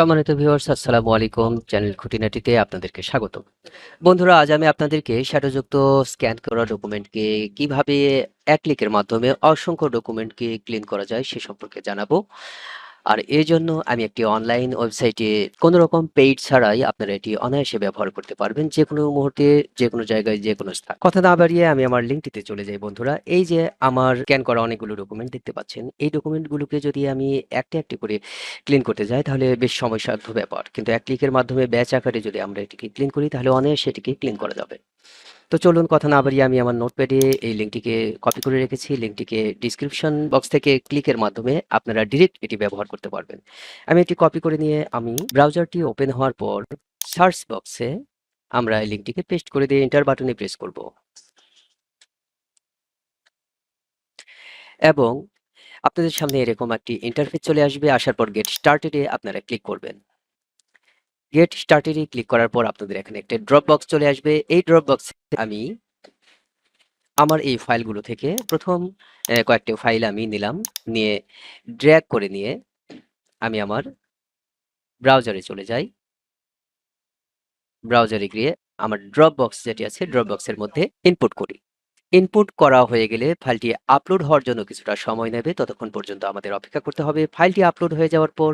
সম্মানিত ভিউয়ার্স আসসালামু আলাইকুম। চ্যানেল খুঁটিনাটিতে আপনাদেরকে স্বাগত বন্ধুরা, আজ আমি আপনাদেরকে শ্যাডোযুক্ত স্ক্যান করা ডকুমেন্টকে কীভাবে এক ক্লিকের মাধ্যমে অসংখ্য ডকুমেন্টকে ক্লিন করা যায় সে সম্পর্কে জানাব। আর এই জন্য আমি একটি অনলাইন ওয়েবসাইটে কোনো রকম পেইড ছাড়াই আপনারা এটি অনায়াসে ব্যবহার করতে পারবেন যে কোনো মুহূর্তে যে কোনো জায়গায় যে কোনো স্থান। কথা না বাড়িয়ে আমি আমার লিঙ্কটিতে চলে যাই বন্ধুরা। এই যে আমার স্ক্যান করা অনেকগুলো ডকুমেন্ট দেখতে পাচ্ছেন, এই ডকুমেন্টগুলোকে যদি আমি একটা একটি করে ক্লিন করতে যাই, তাহলে বেশ সময়সাধ্য ব্যাপার। কিন্তু এক ক্লিকের মাধ্যমে ব্যাচ আকারে যদি আমরা এটিকে ক্লিন করি, তাহলে অনায়াসে এটিকে ক্লিন করা যাবে। তো চলুন কথা না বাড়িয়ে আমি আমার নোটপ্যাডে এই লিঙ্কটিকে কপি করে রেখেছি। লিঙ্কটিকে ডিসক্রিপশন বক্স থেকে ক্লিকের মাধ্যমে আপনারা ডিরেক্ট এটি ব্যবহার করতে পারবেন। আমি এটি কপি করে নিয়ে আমি ব্রাউজারটি ওপেন হওয়ার পর সার্চ বক্সে আমরা এই লিঙ্কটিকে পেস্ট করে দিয়ে এন্টার বাটনে প্রেস করব। এবং আপনাদের সামনে এরকম একটি ইন্টারফেস চলে আসবে। আসার পর গেট স্টার্টেডে আপনারা ক্লিক করবেন। গেট স্টার্টেডে ক্লিক করার পর আপনাদের এখানে একটা ড্রপ বক্স চলে আসবে। এই ড্রপ বক্সে আমি আমার এই ফাইলগুলো থেকে প্রথম কয়েকটি ফাইল আমি নিলাম, নিয়ে ড্র্যাগ করে নিয়ে আমি আমার ব্রাউজারে চলে যাই। ব্রাউজারে গিয়ে আমার ড্রপ বক্স যেটি আছে ড্রপ বক্সের মধ্যে ইনপুট করি। ইনপুট করা হয়ে গেলে ফাইলটি আপলোড হওয়ার জন্য কিছুটা সময় নেবে। ততক্ষণ পর্যন্ত আমাদের অপেক্ষা করতে হবে। ফাইলটি আপলোড হয়ে যাওয়ার পর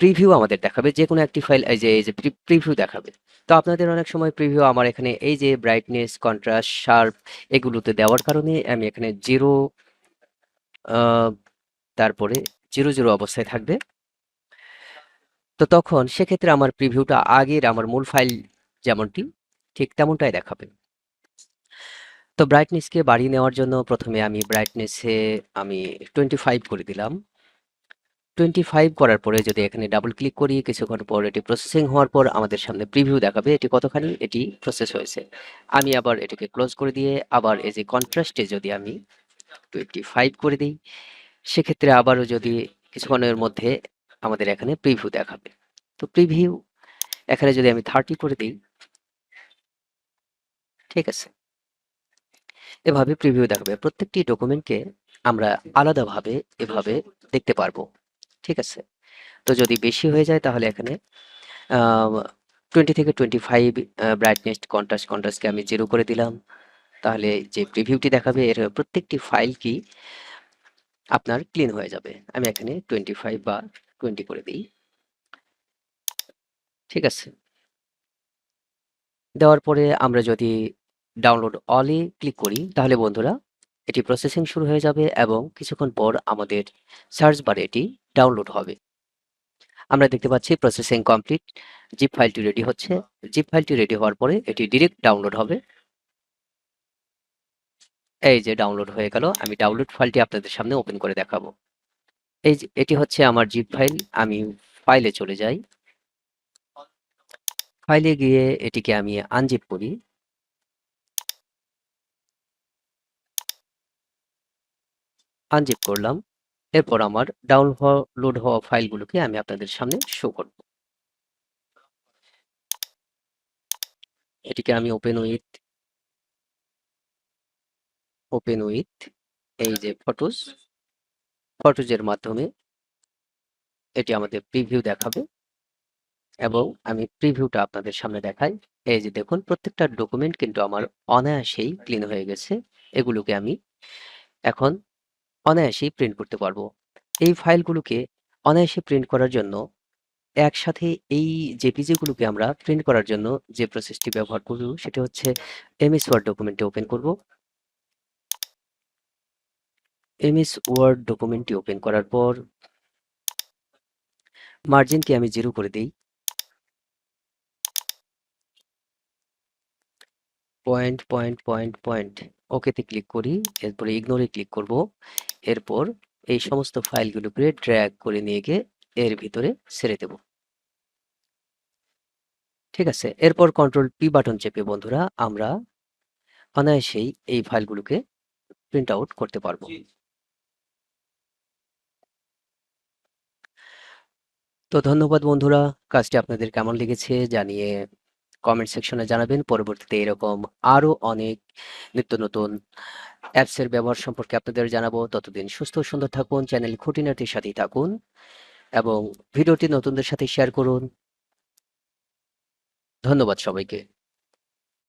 প্রিভিউ আমাদের দেখাবে যে কোনো একটি ফাইল এই যে এই যে প্রিভিউ দেখাবে। তো আপনাদের অনেক সময় প্রিভিউ আমার এখানে এই যে ব্রাইটনেস কন্ট্রাস্ট শার্প এগুলোতে দেওয়ার কারণে আমি এখানে জিরো তারপরে জিরো জিরো অবস্থায় থাকবে। তো তখন সেক্ষেত্রে আমার প্রিভিউটা আগের আমার মূল ফাইল যেমনটি, ঠিক তেমনটাই দেখাবে। তো ব্রাইটনেসকে বাড়িয়ে নেওয়ার জন্য প্রথমে আমি ব্রাইটনেসে আমি টোয়েন্টি ফাইভ করে দিলাম। টোয়েন্টি ফাইভ করার পরে যদি এখানে ডাবল ক্লিক করি, কিছুক্ষণ পর এটি প্রসেসিং হওয়ার পর আমাদের সামনে প্রিভিউ দেখাবে এটি কতখানি এটি প্রসেস হয়েছে। আমি আবার এটিকে ক্লোজ করে দিয়ে আবার এই যে কন্ট্রাস্টে যদি আমি টোয়েন্টি ফাইভ করে দিই, সেক্ষেত্রে আবারও যদি কিছুক্ষণের মধ্যে আমাদের এখানে প্রিভিউ দেখাবে। তো প্রিভিউ এখানে যদি আমি থার্টি করে দিই, ঠিক আছে। এভাবে প্রিভিউ দেখাবে। প্রত্যেকটি ডকুমেন্টকে আমরা আলাদাভাবে এভাবে দেখতে পারব। ঠিক আছে? তো যদি বেশি হয়ে যায় তাহলে এখানে টোয়েন্টি থেকে টোয়েন্টি ফাইভ ব্রাইটনেস কন্ট্রাস্ট কন্ট্রাস্টকে আমি জিরো করে দিলাম। তাহলে যে প্রিভিউটি দেখাবে এর প্রত্যেকটি ফাইল কি আপনার ক্লিন হয়ে যাবে। আমি এখানে টোয়েন্টি ফাইভ বা টোয়েন্টি করে দিই। ঠিক আছে? দেওয়ার পরে আমরা যদি ডাউনলোড অলে ক্লিক করি, তাহলে বন্ধুরা এটি প্রসেসিং শুরু হয়ে যাবে এবং কিছুক্ষণ পর আমাদের সার্চ বারে এটি ডাউনলোড হবে। আমরা দেখতে পাচ্ছি প্রসেসিং কমপ্লিট জিপ ফাইলটি রেডি হচ্ছে। জিপ ফাইলটি রেডি হওয়ার পরে এটি ডিরেক্ট ডাউনলোড হবে। এই যে ডাউনলোড হয়ে গেল, আমি ডাউনলোড ফাইলটি আপনাদের সামনে ওপেন করে দেখাবো। এই এটি হচ্ছে আমার জিপ ফাইল আমি ফাইলে চলে যাই। ফাইলে গিয়ে এটিকে আমি আনজিপ করি। আনজিপ করলাম। এরপর আমার ডাউনলোড হওয়া ফাইলগুলোকে আমি আপনাদের সামনে শো করব। এটিকে আমি ওপেন উইথ ওপেন উইথ এই যে ফটোস ফটোজের মাধ্যমে এটি আমাদের প্রিভিউ দেখাবে এবং আমি প্রিভিউটা আপনাদের সামনে দেখাই। এই যে দেখুন, প্রত্যেকটা ডকুমেন্ট কিন্তু আমার অনায়াসেই ক্লিন হয়ে গেছে। এগুলোকে আমি এখন অনায়াসেই প্রিন্ট করতে পারব। এই ফাইলগুলোকে অনায়াসে প্রিন্ট করার জন্য একসাথে এই জেপিজিগুলোকে আমরা প্রিন্ট করার জন্য যে প্রসেসটি ব্যবহার করব সেটা হচ্ছে এমএস ওয়ার্ড ডকুমেন্টে ওপেন করব। এমএস ওয়ার্ড ডকুমেন্টটি ওপেন করার পর মার্জিনকে আমি জিরো করে দিই। পয়েন্ট পয়েন্ট পয়েন্ট পয়েন্ট ওকেতে ক্লিক করি, এরপরে ইগনোরে ক্লিক করব। এরপর এই সমস্ত ফাইলগুলোকে ড্র্যাগ করে নিয়ে গিয়ে এর ভিতরে ছেড়ে দেব। ঠিক আছে? এরপর কন্ট্রোল পি বাটন চেপে বন্ধুরা আমরা অনায়াসেই এই ফাইলগুলোকে প্রিন্ট আউট করতে পারব। তো ধন্যবাদ বন্ধুরা। কাজটি আপনাদের কেমন লেগেছে জানিয়ে কমেন্ট সেকশনে জানাবেন। পরবর্তীতে এরকম আরও অনেক নিত্য নতুন অ্যাপসের ব্যবহার সম্পর্কে আপনাদের জানাব। ততদিন সুস্থ সুন্দর থাকুন চ্যানেল খুঁটিনাটির সাথেই থাকুন এবং ভিডিওটি নতুনদের সাথে শেয়ার করুন। ধন্যবাদ সবাইকে।